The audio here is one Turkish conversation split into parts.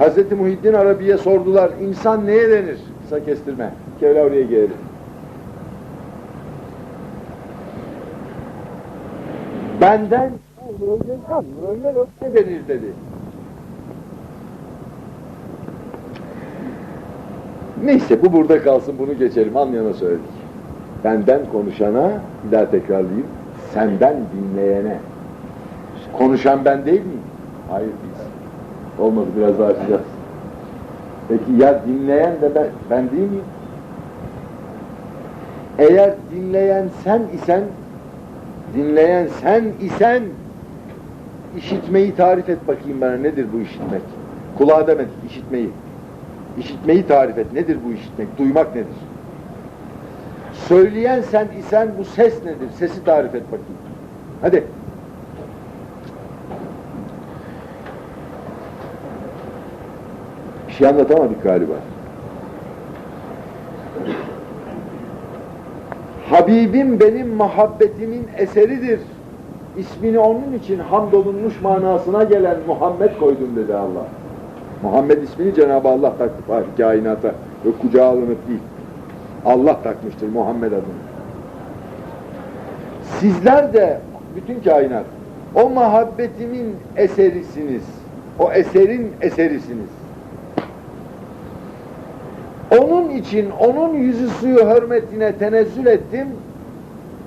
Hz. Muhyiddin Arabi'ye sordular, insan neye denir? Kısa kestirme. Kevla gelelim. Benden Mürevvelkan, mürevvel öfke denir dedi. Neyse bu burada kalsın bunu geçelim anlayana söyledik. Benden konuşana bir daha tekrarlayayım. Senden dinleyene. Konuşan ben değil miyim? Hayır biz. Olmadı biraz daha açacağız. Peki ya dinleyen de ben, ben değil miyim? Eğer dinleyen sen isen dinleyen sen isen işitmeyi tarif et bakayım bana nedir bu işitmek? Kulağa demedik işitmeyi. İşitmeyi tarif et. Nedir bu işitmek? Duymak nedir? Söyleyen sen isen bu ses nedir? Sesi tarif et bakayım. Hadi. Bir şey anlatamadık galiba. Habibim benim muhabbetimin eseridir. İsmini onun için hamdolunmuş manasına gelen Muhammed koydum dedi Allah. Muhammed ismini Cenab-ı Allah taktı kainata ve kucağa alınıp değil. Allah takmıştır Muhammed adını. Sizler de bütün kainat o muhabbetimin eserisiniz. O eserin eserisiniz. Onun için onun yüzü suyu hürmetine tenezzül ettim.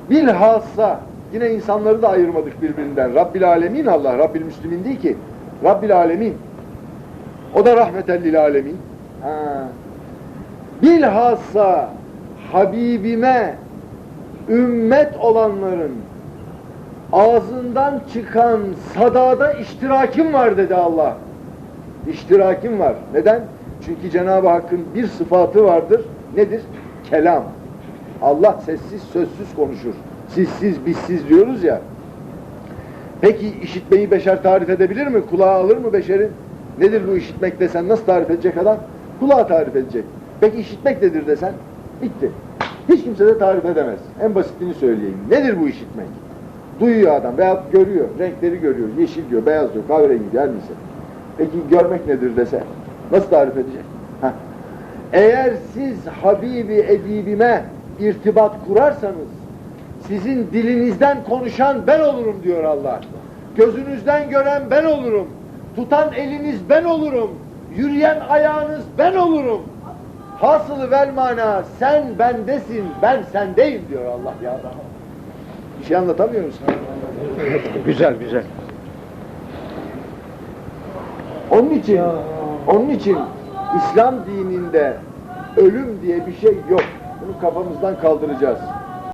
Bilhassa yine insanları da ayırmadık birbirinden. Rabbil Alemin Allah, Rabbil Müslümin değil ki. Rabbil Alemin. O da rahmeten lil alemin. Ha. Bilhassa Habibime ümmet olanların ağzından çıkan sadada iştirakim var dedi Allah. İştirakim var. Neden? Çünkü Cenab-ı Hakk'ın bir sıfatı vardır. Nedir? Kelam. Allah sessiz sözsüz konuşur. Sizsiz bizsiz diyoruz ya. Peki işitmeyi beşer tarif edebilir mi? Kulağı alır mı beşerin? Nedir bu işitmek desen nasıl tarif edecek adam? Kulağı tarif edecek. Peki işitmek nedir desen? Bitti. Hiç kimse de tarif edemez. En basitini söyleyeyim. Nedir bu işitmek? Duyuyor adam veya görüyor. Renkleri görüyor. Yeşil diyor, beyaz diyor, kahverengi diyor her neyse. Peki görmek nedir dese? Nasıl tarif edecek? Heh. Eğer siz Habibi Edibime irtibat kurarsanız sizin dilinizden konuşan ben olurum diyor Allah. Gözünüzden gören ben olurum. Tutan eliniz ben olurum. Yürüyen ayağınız ben olurum. Hasılı vel mana sen bendesin, ben sendeyim diyor Allah ya. Bir şey anlatamıyor musun? Güzel güzel. Onun için, onun için İslam dininde ölüm diye bir şey yok. Bunu kafamızdan kaldıracağız.